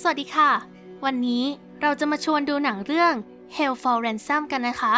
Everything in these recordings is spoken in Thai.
สวัสดีค่ะ วันนี้เราจะมาชวนดูหนังเรื่อง Hell for Ransom กันนะคะ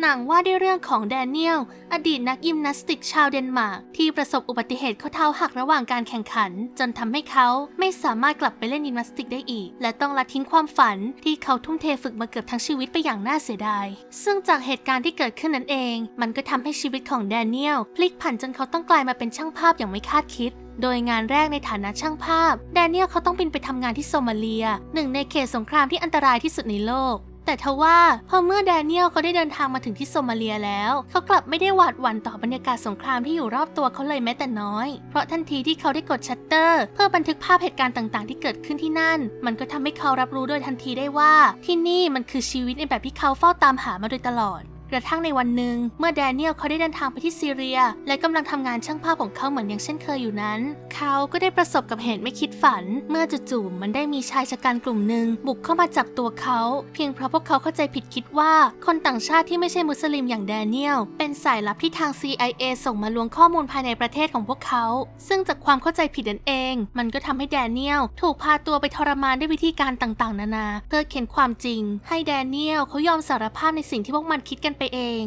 หนังว่าด้วยเรื่องของแดเนียล อดีตนักยิมนาสติกชาวเดนมาร์กที่ประสบอุบัติเหตุข้อเท้าหักระหว่างการแข่งขัน จนทำให้เขาไม่สามารถกลับไปเล่นยิมนาสติกได้อีก และต้องละทิ้งความฝันที่เขาทุ่มเทฝึกมาเกือบทั้งชีวิตไปอย่างน่าเสียดาย ซึ่งจากเหตุการณ์ที่เกิดขึ้นนั้นเอง มันก็ทำให้ชีวิตของแดเนียลพลิกผันจนเขาต้องกลายมาเป็นช่างภาพอย่างไม่คาดคิด โดยงานแรกในฐานะช่างภาพ แดเนียลเขาต้องบินไปทำงานที่โซมาเลีย หนึ่งในเขตสงครามที่อันตรายที่สุดในโลก แต่ทว่าพอเมื่อแดเนียลเขาได้เดินทางมาถึงที่โซมาเลียแล้ว เขากลับไม่ได้หวาดหวั่นต่อบรรยากาศสงครามที่อยู่รอบตัวเขาเลยแม้แต่น้อย เพราะทันทีที่เขาได้กดชัตเตอร์ เพื่อบันทึกภาพเหตุการณ์ต่างๆ ที่เกิดขึ้นที่นั่น มันก็ทำให้เขารับรู้โดยทันทีได้ว่า ที่นี่มันคือชีวิตในแบบที่เขาเฝ้าตามหามาโดยตลอด กระทั่งในวันหนึ่งเมื่อแดเนียลเขาได้เดินทางไปที่ซีเรีย และกำลังทำงานช่างภาพของเขาเหมือนอย่างเช่นเคยอยู่นั้น เขาก็ได้ประสบกับเหตุไม่คิดฝัน เมื่อจู่ๆมันได้มีชายชะกันกลุ่มหนึ่งบุกเข้ามาจับตัวเขา เพียงเพราะพวกเขาเข้าใจผิดคิดว่า คนต่างชาติที่ไม่ใช่มุสลิมอย่างแดเนียลเป็นสายลับที่ทาง CIA ส่งมาลวงข้อมูลภายในประเทศของพวกเขา ซึ่งจากความเข้าใจผิดนั่นเอง มันก็ทำให้แดเนียลถูกพาตัวไปทรมานด้วยวิธีการต่างๆ นานา เพื่อเข็นความจริง ให้แดเนียลเขายอมสารภาพในสิ่งที่พวกมันคิดกันไปเอง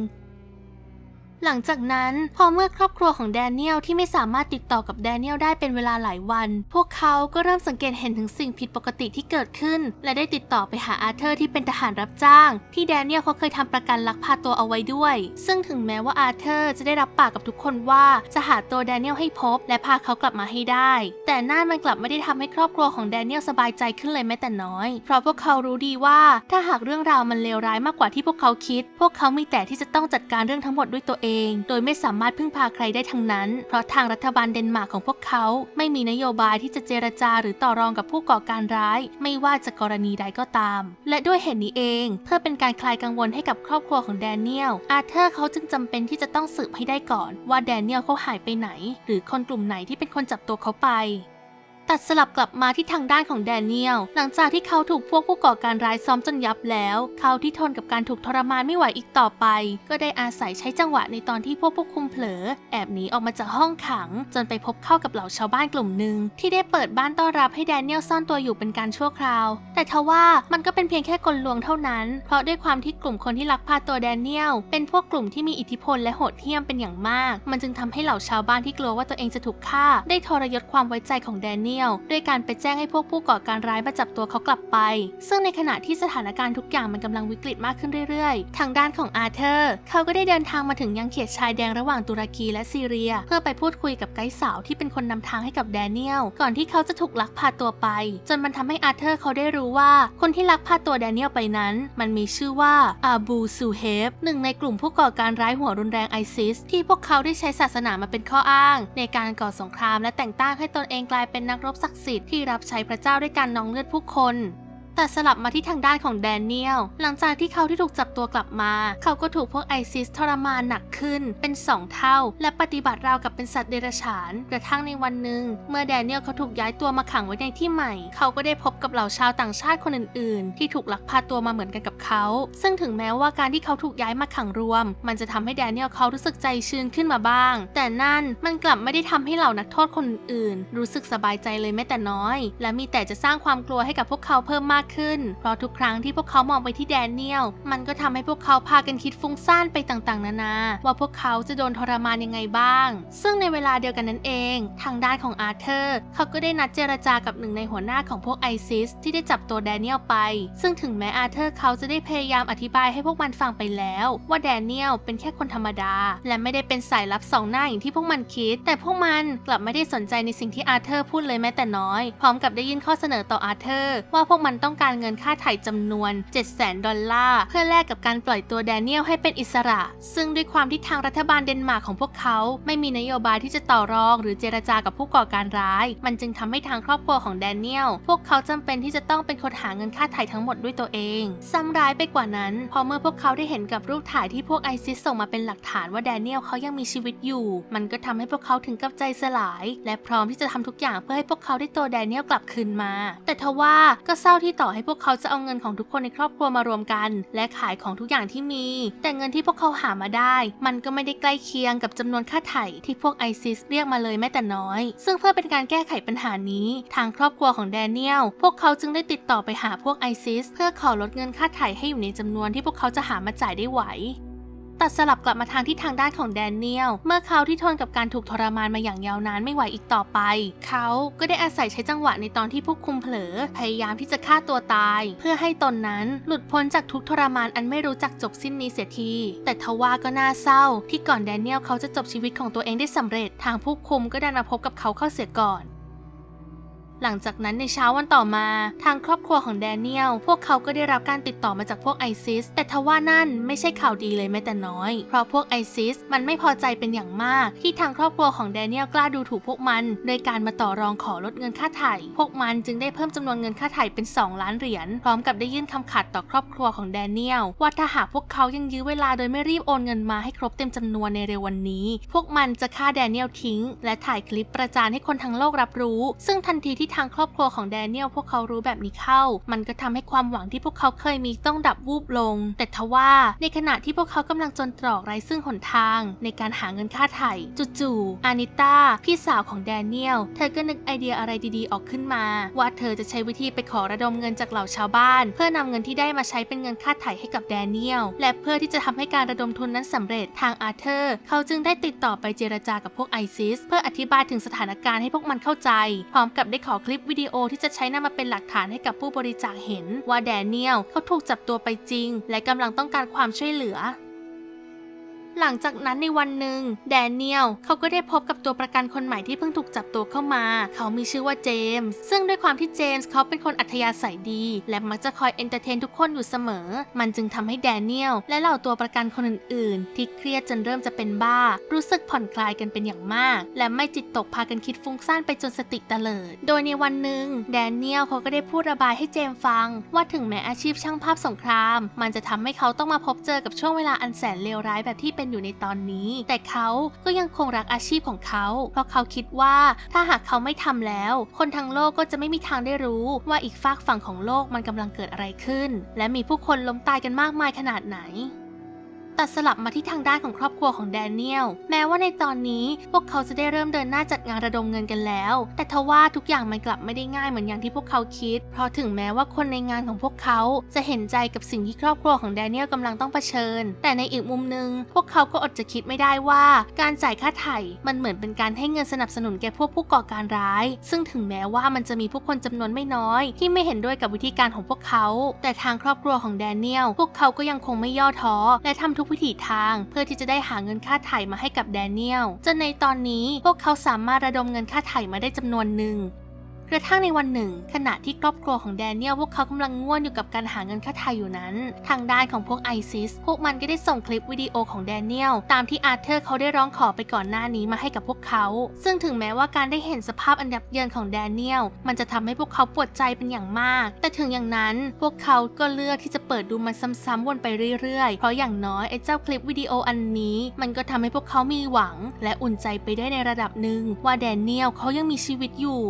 หลังจากนั้นพอเมื่อครอบครัวของแดเนียลที่ไม่สามารถติดต่อกับแดเนียลได้เป็นเวลาหลายวัน พวกเขาก็เริ่มสังเกตเห็นถึงสิ่งผิดปกติที่เกิดขึ้น และได้ติดต่อไปหาอาเธอร์ที่เป็นทหารรับจ้าง ที่แดเนียลเขาเคยทำประกันลักพาตัวเอาไว้ด้วย ซึ่งถึงแม้ว่าอาเธอร์จะได้รับปากกับทุกคนว่าจะหาตัวแดเนียลให้พบ และพาเขากลับมาให้ได้ แต่นั่นมันกลับไม่ได้ทำให้ครอบครัวของแดเนียลสบายใจขึ้นเลยแม้แต่น้อย เพราะพวกเขารู้ดีว่าถ้าหากเรื่องราวมันเลวร้ายมากกว่าที่พวกเขาคิด พวกเขามีแต่ที่จะต้องจัดการเรื่องทั้งหมดด้วยตัวเองโดยไม่สามารถพึ่งพาใครได้ทั้งนั้น เพราะทางรัฐบาลเดนมาร์กของพวกเขาไม่มีนโยบายที่จะเจรจาหรือต่อรองกับผู้ก่อการร้าย ไม่ว่าจะกรณีใดก็ตาม และด้วยเหตุนี้เอง เพื่อเป็นการคลายกังวลให้กับครอบครัวของแดเนียล อาเธอร์เขาจึงจำเป็นที่จะต้องสืบให้ได้ก่อน ว่าแดเนียลเขาหายไปไหน หรือคนกลุ่มไหนที่เป็นคนจับตัวเขาไป ตัดสลับกลับมาที่ทางด้านของแดเนียล หลังจากที่เขาถูกพวกผู้ก่อการร้ายซ้อมจนยับแล้ว เขาที่ทนกับการถูกทรมานไม่ไหวอีกต่อไป ก็ได้อาศัยใช้จังหวะในตอนที่พวกผู้คุมเผลอ แอบหนีออกมาจากห้องขัง จนไปพบเข้ากับเหล่าชาวบ้านกลุ่มหนึ่งที่ได้เปิดบ้านต้อนรับให้แดเนียลซ่อนตัวอยู่เป็นการชั่วคราว แต่ทว่ามันก็เป็นเพียงแค่กลลวงเท่านั้น เพราะด้วยความที่กลุ่มคนที่ลักพาตัวแดเนียลเป็นพวกกลุ่มที่มีอิทธิพลและโหดเหี้ยมเป็นอย่างมาก มันจึงทำให้เหล่าชาวบ้านที่กลัวว่าตัวเองจะถูกฆ่า ได้ทรยศความไว้ใจของแดเนียลด้วยการไปแจ้งให้พวกผู้ก่อการร้ายมาจับตัวเขากลับไป ซึ่งในขณะที่สถานการณ์ทุกอย่างมันกำลังวิกฤตมากขึ้นเรื่อยๆ ทางด้านของอาเธอร์ เขาก็ได้เดินทางมาถึงยังเขตชายแดงระหว่างตุรกีและซีเรีย เพื่อไปพูดคุยกับไกด์สาวที่เป็นคนนำทางให้กับแดเนียลก่อนที่เขาจะถูกลักพาตัวไป จนมันทำให้อาเธอร์เขาได้รู้ว่า คนที่ลักพาตัวแดเนียลไปนั้น มันมีชื่อว่าอาบูซูเฮฟหนึ่งในกลุ่มผู้ก่อการร้ายหัวรุนแรงไอซิสที่พวกเขาได้ใช้ศาสนามาเป็นข้ออ้าง ในการก่อสงครามและแต่งตั้งให้ตนเองกลายเป็นนักรพศักดิ์สิทธิ์ที่รับใช้พระเจ้าด้วยการนองเลือดผู้คน แต่สลับมาที่ทางด้านของแดเนียล หลังจากที่เขาที่ถูกจับตัวกลับมา เขาก็ถูกพวกไอซิสทรมานหนักขึ้นเป็น 2 เท่า และปฏิบัติราวกับเป็นสัตว์เดรัจฉาน กระทั่งในวันหนึ่ง เมื่อแดเนียลเขาถูกย้ายตัวมาขังไว้ในที่ใหม่ เขาก็ได้พบกับเหล่าชาวต่างชาติคนอื่น ๆ ที่ถูกลักพาตัวมาเหมือนกันกับเขา ซึ่งถึงแม้ว่าการที่เขาถูกย้ายมาขังรวม มันจะทำให้แดเนียลเขารู้สึกใจชื้นขึ้นมาบ้าง แต่นั่นมันกลับไม่ได้ทำให้เหล่านักโทษคนอื่น รู้สึกสบายใจเลยแม้แต่น้อย และมีแต่จะสร้างความกลัวให้กับพวกเขาเพิ่มมากขึ้น เพราะทุกครั้งที่พวกเขามองไปที่แดเนียล มันก็ทำให้พวกเขาพากันคิดฟุ้งซ่านไปต่างๆ นานา ว่าพวกเขาจะโดนทรมานยังไงบ้าง ซึ่งในเวลาเดียวกันนั้นเอง ทางด้านของอาร์เธอร์ เขาก็ได้นัดเจรจากับหนึ่งในหัวหน้าของพวกไอซิสที่ได้จับตัวแดเนียลไป ซึ่งถึงแม้อาร์เธอร์เขาจะได้พยายามอธิบายให้พวกมันฟังไปแล้ว ว่าแดเนียลเป็นแค่คนธรรมดา และไม่ได้เป็นสายลับสองหน้าอย่างที่พวกมันคิด แต่พวกมันกลับไม่ได้สนใจในสิ่งที่อาร์เธอร์พูดเลยแม้แต่น้อย พร้อมกับได้ยื่นข้อเสนอต่ออาร์เธอร์ว่าพวกมันต้ององการเงินค่าไถ่จำนวน 700,000 ดอลลาร์ เพื่อแลกกับการปล่อยตัวแดเนียลให้เป็นอิสระ ซึ่งด้วยความที่ทางรัฐบาลเดนมาร์กของพวกเขา ไม่มีนโยบายที่จะต่อรองหรือเจรจากับผู้ก่อการร้าย มันจึงทำให้ทางครอบครัวของแดเนียล พวกเขาจำเป็นที่จะต้องเป็นคนหาเงินค่าไถ่ทั้งหมดด้วยตัวเองซ้ำร้ายไปกว่านั้น พอเมื่อพวกเขาได้เห็นกับรูปถ่ายที่พวกไอซิสส่งมาเป็นหลักฐานว่าแดเนียลเขายังมีชีวิตอยู่ มันก็ทำให้พวกเขาถึงกับใจสลาย และพร้อมที่จะทำทุกอย่างเพื่อให้พวกเขาได้ตัวแดเนียลกลับคืนมา แต่ทว่าก็เศร้าที่ต่อให้พวกเขาจะเอาเงินของทุกคนในครอบครัวมารวมกัน และขายของทุกอย่างที่มี แต่เงินที่พวกเขาหามาได้ มันก็ไม่ได้ใกล้เคียงกับจำนวนค่าไถ่ที่พวกไอซิสเรียกมาเลยแม้แต่น้อย ซึ่งเพื่อเป็นการแก้ไขปัญหานี้ ทางครอบครัวของแดเนียลพวกเขาจึงได้ติดต่อไปหาพวกไอซิสเพื่อขอลดเงินค่าไถ่ให้อยู่ในจำนวนที่พวกเขาจะหามาจ่ายได้ไหว ตัดสลับกลับมาทางที่ทางด้านของแดเนียล เมื่อเขาที่ทนกับการถูกทรมานมาอย่างยาวนานไม่ไหวอีกต่อไป เขาก็ได้อาศัยใช้จังหวะในตอนที่ผู้คุมเผลอ พยายามที่จะฆ่าตัวตาย เพื่อให้ตนนั้นหลุดพ้นจากทุกทรมานอันไม่รู้จักจบสิ้นนี้เสียที แต่ทว่าก็น่าเศร้า ที่ก่อนแดเนียลเขาจะจบชีวิตของตัวเองได้สำเร็จ ทางผู้คุมก็ดันมาพบกับเขาเข้าเสียก่อน หลังจากนั้นในเช้าวันต่อมา ทางครอบครัวของแดเนียล พวกเขาก็ได้รับการติดต่อมาจากพวกไอซิส แต่ทว่านั่นไม่ใช่ข่าวดีเลยแม้แต่น้อย เพราะพวกไอซิสมันไม่พอใจเป็นอย่างมาก ที่ทางครอบครัวของแดเนียลกล้าดูถูกพวกมัน โดยการมาต่อรองขอลดเงินค่าไถ่ พวกมันจึงได้เพิ่มจำนวนเงินค่าไถ่เป็น 2 ล้านเหรียญ พร้อมกับได้ยื่นคำขาดต่อครอบครัวของแดเนียลว่าถ้าหากพวกเขายังยื้อเวลาโดยไม่รีบโอนเงินมาให้ครบเต็มจำนวนในเร็ววันนี้ พวกมันจะฆ่าแดเนียลทิ้ง และถ่ายคลิปประจานให้คนทั้งโลกรับรู้ ซึ่งทันทีที่ทางครอบครัวของแดเนียลพวกเขารู้แบบนี้เข้า มันก็ทำให้ความหวังที่พวกเขาเคยมีต้องดับวูบลง แต่ทว่าในขณะที่พวกเขากำลังจนตรอกไร้ซึ่งหนทาง ในการหาเงินค่าไถ่จู่ๆอานิต้าพี่สาวของแดเนียลเธอก็นึกไอเดียอะไรดีๆออกขึ้นมา ว่าเธอจะใช้วิธีไปขอระดมเงินจากเหล่าชาวบ้าน เพื่อนำเงินที่ได้มาใช้เป็นเงินค่าไถ่ให้กับแดเนียลและเพื่อที่จะทำให้การระดมทุนนั้นสำเร็จทางอาเธอร์ เขาจึงได้ติดต่อไปเจรจากับพวกไอซิสเพื่ออธิบายถึงสถานการณ์ให้พวกมันเข้าใจ พร้อมกับได้ขอคลิปวิดีโอที่จะใช้นำมาเป็นหลักฐานให้กับผู้บริจาคเห็น ว่าแดเนียลเขาถูกจับตัวไปจริง และกำลังต้องการความช่วยเหลือ หลังจากนั้นในวันหนึ่งแดเนียลเขาก็ได้พบกับตัวประกันคนใหม่ที่เพิ่งถูกจับตัวเข้ามา เขามีชื่อว่าเจมส์ซึ่งด้วยความที่เจมส์เขาเป็นคนอัธยาศัยดี และมักจะคอยเอนเตอร์เทนทุกคนอยู่เสมอ มันจึงทำให้แดเนียลและเหล่าตัวประกันคนอื่น ๆ ที่เครียดจนเริ่มจะเป็นบ้า รู้สึกผ่อนคลายกันเป็นอย่างมาก และไม่จิตตกพากันคิดฟุ้งซ่านไปจนสติเตลิด โดยในวันหนึ่งแดเนียลเขาก็ได้พูดระบายให้เจมส์ฟัง ว่าถึงแม้อาชีพช่างภาพสงคราม มันจะทำให้เขาต้องมาพบเจอกับช่วงเวลาอันแสนเลวร้ายแบบที่เป็นอยู่ในตอนนี้ แต่เขาก็ยังคงรักอาชีพของเขา เพราะเขาคิดว่าถ้าหากเขาไม่ทำแล้ว คนทั้งโลกก็จะไม่มีทางได้รู้ว่าอีกฝากฝั่งของโลกมันกำลังเกิดอะไรขึ้น และมีผู้คนล้มตายกันมากมายขนาดไหน ตัดสลับมาที่ทางด้านของครอบครัวของแดเนียล แม้ว่าในตอนนี้พวกเขาจะได้เริ่มเดินหน้าจัดงานระดมเงินกันแล้ว แต่ทว่าทุกอย่างมันกลับไม่ได้ง่ายเหมือนอย่างที่พวกเขาคิด เพราะถึงแม้ว่าคนในงานของพวกเขาจะเห็นใจกับสิ่งที่ครอบครัวของแดเนียลกำลังต้องเผชิญ แต่ในอีกมุมหนึงพวกเขาก็อดจะคิดไม่ได้ว่า การจ่ายค่าไถ่มันเหมือนเป็นการให้เงินสนับสนุนแก่พวกผู้ก่อการร้าย ซึ่งถึงแม้ว่ามันจะมีผู้คนจำนวนไม่น้อย ที่ไม่เห็นด้วยกับวิธีการของพวกเขา แต่ทางครอบครัวของแดเนียลพวกเขาก็ยังคงไม่ย่อท้อและทำทุกวิถีทาง เพื่อที่จะได้หาเงินค่าไถ่มาให้กับแดเนียลจนในตอนนี้พวกเขาสามารถระดมเงินค่าไถ่มาได้จำนวนหนึ่ง กระทั่งในวันหนึ่ง ขณะที่ครอบครัวของแดเนียลพวกเขากำลังง่วนอยู่กับการหาเงินค่าไถ่อยู่นั้น ทางด้านของพวกไอซิสพวกมันก็ได้ส่งคลิปวิดีโอของแดเนียลตามที่อาร์เธอร์เขาได้ร้องขอไปก่อนหน้านี้มาให้กับพวกเขา ซึ่งถึงแม้ว่าการได้เห็นสภาพอันยับเยินของแดเนียลมันจะทำให้พวกเขาปวดใจเป็นอย่างมาก แต่ถึงอย่างนั้นพวกเขาก็เลือกที่จะเปิดดูมันซ้ำๆวนไปเรื่อยๆ เพราะอย่างน้อยไอ้เจ้าคลิปวิดีโออันนี้ มันก็ทำให้พวกเขามีหวัง และอุ่นใจไปได้ในระดับหนึ่งว่าแดเนียลเขายังมีชีวิตอยู่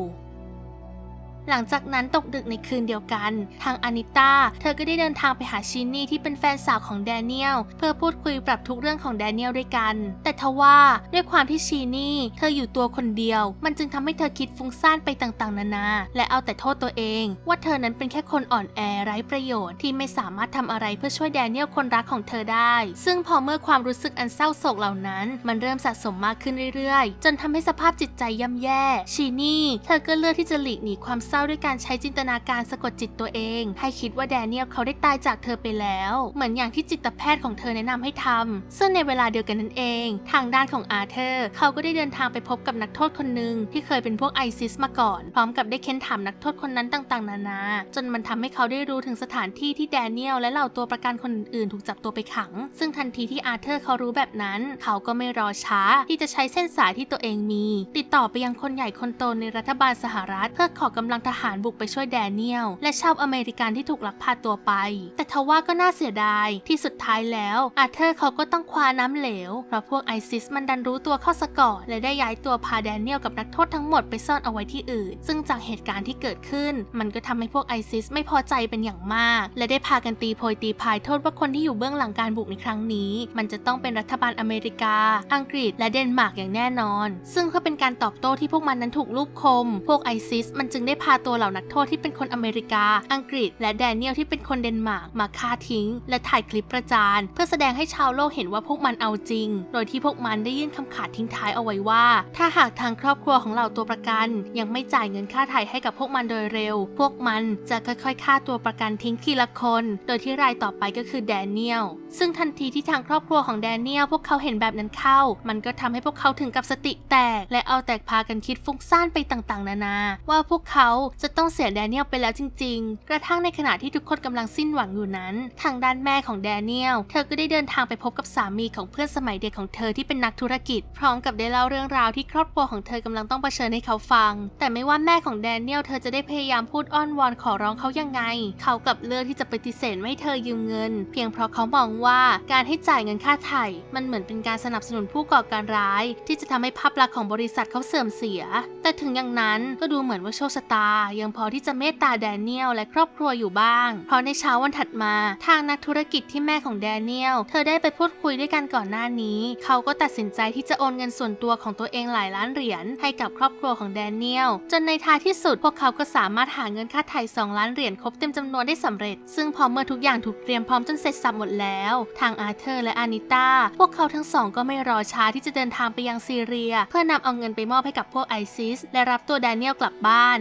หลังจากนั้นตกดึกในคืนเดียวกัน ทางอานิต้าเธอก็ได้เดินทางไปหาชินนี่ที่เป็นแฟนสาวของแดเนียลเพื่อพูดคุยปรับทุกเรื่องของแดเนียลด้วยกัน แต่ทว่าด้วยความที่ชีนี่เธออยู่ตัวคนเดียว มันจึงทำให้เธอคิดฟุ้งซ่านไปต่างๆ นานา และเอาแต่โทษตัวเอง ว่าเธอนั้นเป็นแค่คนอ่อนแอไร้ประโยชน์ที่ไม่สามารถทำอะไรเพื่อช่วยแดเนียลคนรักของเธอได้ ซึ่งพอเมื่อความรู้สึกอันเศร้าโศกเหล่านั้น มันเริ่มสะสมมากขึ้นเรื่อยๆ จนทำให้สภาพจิตใจย่ำแย่ ชีนี่เธอก็เลือกที่จะหลีกหนีความเศร้าด้วยการใช้จินตนาการสะกดจิตตัวเอง ให้คิดว่าแดเนียลเขาได้ตายจากเธอไปแล้ว เหมือนอย่างที่จิตแพทย์ของเธอแนะนำให้ทำซึ่งในเวลาเดียวกันนั่นเอง ทางด้านของอาเธอร์เขาก็ได้เดินทางไปพบกับนักโทษคนหนึ่งที่เคยเป็นพวกไอซิสมาก่อน พร้อมกับได้เค้นถามนักโทษคนนั้นต่างๆ นานา จนมันทำให้เขาได้รู้ถึงสถานที่ที่แดเนียลและเหล่าตัวประกันคนอื่นๆ ถูกจับตัวไปขัง ซึ่งทันทีที่อาเธอร์เขารู้แบบนั้น เขาก็ไม่รอช้าที่จะใช้เส้นสายที่ตัวเองมี ติดต่อไปยังคนใหญ่คนโตในรัฐบาลสหรัฐ เพื่อขอกำลังทหารบุกไปช่วยแดเนียล และชาวอเมริกันที่ถูกลักพาตัวไป แต่ทว่าก็น่าเสียดายที่สุดท้ายแล้วอาเธอร์เขาก็ต้องคว้าน้ำเหลว เพราะพวกไอซิสมันดันรู้ตัวเข้าสะก่อนและได้ย้ายตัวพาแดเนียลกับนักโทษทั้งหมดไปซ่อนเอาไว้ที่อื่น ซึ่งจากเหตุการณ์ที่เกิดขึ้น มันก็ทำให้พวกไอซิสไม่พอใจเป็นอย่างมาก และได้พากันตีโพยตีพายโทษว่าคนที่อยู่เบื้องหลังการบุกในครั้งนี้ มันจะต้องเป็นรัฐบาลอเมริกา อังกฤษและเดนมาร์กอย่างแน่นอน ซึ่งเพื่อเป็นการตอบโต้ที่พวกมันนั้นถูกลูบคม พวกไอซิสมันจึงได้พาาตัวเหล่านักโทษที่เป็นคนอเมริกา อังกฤษ และแดเนียลที่เป็นคนเดนมาร์กมาฆ่าทิ้ง และถ่ายคลิปประจาน เพื่อแสดงให้ชาวโลกเห็นว่าพวกมันเอาจริง โดยที่พวกมันได้ยื่นคำขาดทิ้งท้ายเอาไว้ว่า ถ้าหากทางครอบครัวของเหล่าตัวประกัน ยังไม่จ่ายเงินค่าไถ่ให้กับพวกมันโดยเร็ว พวกมันจะค่อยๆฆ่าตัวประกันทิ้งทีละคน โดยที่รายต่อไปก็คือแดเนียลซึ่งทันทีที่ทางครอบครัวของแดเนียลพวกเขาเห็นแบบนั้นเข้า มันก็ทำให้พวกเขาถึงกับสติแตก และเอาแต่พากันคิดฟุ้งซ่านไปต่างๆ นานา ว่าพวกเขาจะต้องเสียแดเนียลไปแล้วจริง ๆ กระทั่งในขณะที่ทุกคนกำลังสิ้นหวังอยู่นั้น ทางด้านแม่ของแดเนียลเธอก็ได้เดินทางไปพบกับสามีของเพื่อนสมัยเด็กของเธอที่เป็นนักธุรกิจ พร้อมกับได้เล่าเรื่องราวที่ครอบครัวของเธอกำลังต้องเผชิญให้เขาฟัง แต่ไม่ว่าแม่ของแดเนียลเธอจะได้พยายามพูดอ้อนวอนขอร้องเขายังไง เขากลับเลือกที่จะปฏิเสธไม่เธอยืมเงิน เพียงเพราะเขามองว่าการให้จ่ายเงินค่าไถ่มันเหมือนเป็นการสนับสนุนผู้ก่อการร้าย ที่จะทำให้ภาพลักษณ์ของบริษัทเขาเสื่อมเสีย แต่ถึงอย่างนั้นก็ดูเหมือนว่าโชคชะตา ยังพอที่จะเมตตาแดเนียลและครอบครัวอยู่บ้าง เพราะในเช้าวันถัดมา ทางนักธุรกิจที่แม่ของแดเนียลเธอได้ไปพูดคุยด้วยกันก่อนหน้านี้ เขาก็ตัดสินใจที่จะโอนเงินส่วนตัวของตัวเองหลายล้านเหรียญให้กับครอบครัวของแดเนียลจนในท้ายที่สุดพวกเขาก็สามารถหาเงินค่าไถ่2ล้านเหรียญครบเต็มจำนวนได้สำเร็จ ซึ่งพอเมื่อทุกอย่างถูกเตรียมพร้อมจนเสร็จสับหมดแล้วทางอาเธอร์และอานิต้าพวกเขาทั้งสองก็ไม่รอช้าที่จะเดินทางไปยังซีเรีย เพื่อนำเอาเงินไปมอบให้กับพวกไอซิสและรับตัวแดเนียลกลับบ้าน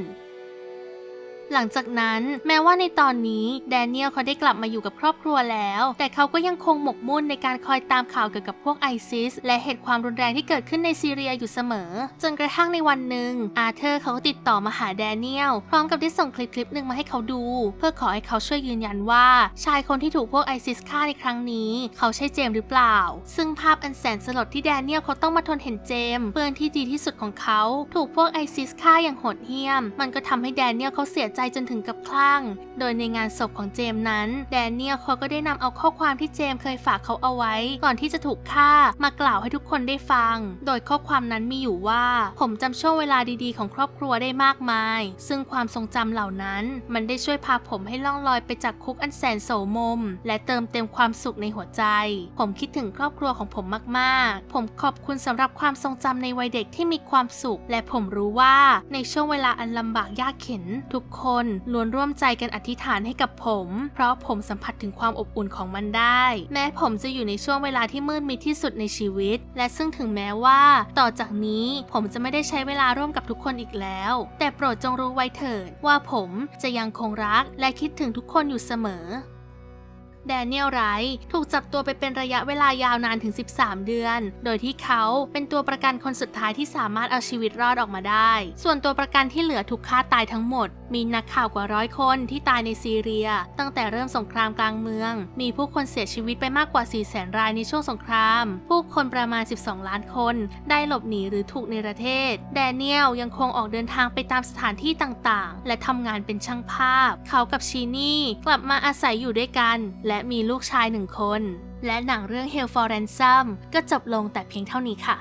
หลังจากนั้นแม้ว่าในตอนนี้แดเนียลเขาได้กลับมาอยู่กับครอบครัวแล้ว แต่เขาก็ยังคงหมกมุ่นในการคอยตามข่าวเกี่ยวกับพวกไอซิสและเหตุความรุนแรงที่เกิดขึ้นในซีเรียอยู่เสมอ จนกระทั่งในวันหนึ่งอาเธอร์เขาก็ติดต่อมาหาแดเนียลพร้อมกับได้ส่งคลิปคลิปหนึ่งมาให้เขาดู เพื่อขอให้เขาช่วยยืนยันว่า ชายคนที่ถูกพวกไอซิสฆ่าในครั้งนี้ เขาใช่เจมหรือเปล่า ซึ่งภาพอันแสนสลดที่แดเนียลเขาต้องมาทนเห็นเจมเพื่อนที่ดีที่สุดของเขา ถูกพวกไอซิสฆ่าอย่างโหดเหี้ยม มันก็ทำให้แดเนียลเขาเสียใจจนถึงกับคลั่ง โดยในงานศพของเจมส์นั้น แดเนียลเขาก็ได้นำเอาข้อความที่เจมส์เคยฝากเขาเอาไว้ ก่อนที่จะถูกฆ่ามากล่าวให้ทุกคนได้ฟัง โดยข้อความนั้นมีอยู่ว่า ผมจำช่วงเวลาดีๆ ของครอบครัวได้มากมาย ซึ่งความทรงจำเหล่านั้น มันได้ช่วยพาผมให้ล่องลอยไปจากคุกอันแสนโสมม และเติมเต็มความสุขในหัวใจ ผมคิดถึงครอบครัวของผมมากๆ ผมขอบคุณสำหรับความทรงจำในวัยเด็กที่มีความสุข และผมรู้ว่าในช่วงเวลาอันลำบากยากเข็นทุกคนล้วนร่วมใจกันอธิษฐานให้กับผม เพราะผมสัมผัสถึงความอบอุ่นของมันได้ แม้ผมจะอยู่ในช่วงเวลาที่มืดมิดที่สุดในชีวิต และซึ่งถึงแม้ว่า ต่อจากนี้ผมจะไม่ได้ใช้เวลาร่วมกับทุกคนอีกแล้ว แต่โปรดจงรู้ไว้เถิดว่าผมจะยังคงรักและคิดถึงทุกคนอยู่เสมอ แดเนียลไรท์ถูกจับตัวไปเป็นระยะเวลายาวนานถึง 13 เดือน โดยที่เขาเป็นตัวประกันคนสุดท้ายที่สามารถเอาชีวิตรอดออกมาได้ ส่วนตัวประกันที่เหลือถูกฆ่าตายทั้งหมด มีนักข่าวกว่าร้อยคนที่ตายในซีเรีย ตั้งแต่เริ่มสงครามกลางเมือง มีผู้คนเสียชีวิตไปมากกว่า 4 0 0 0 0 0 รายในช่วงสงคราม ผู้คนประมาณ 12 ล้านคน ได้หลบหนีหรือถูกในประเทศ แดเนียลยังคงออกเดินทางไปตามสถานที่ต่างๆ และทำงานเป็นช่างภาพ เขากับชีนี่กลับมาอาศัยอยู่ด้วยกันและมีลูกชายหนึ่งคน และหนังเรื่อง Hell for Ransom ก็จบลงแต่เพียงเท่านี้ค่ะ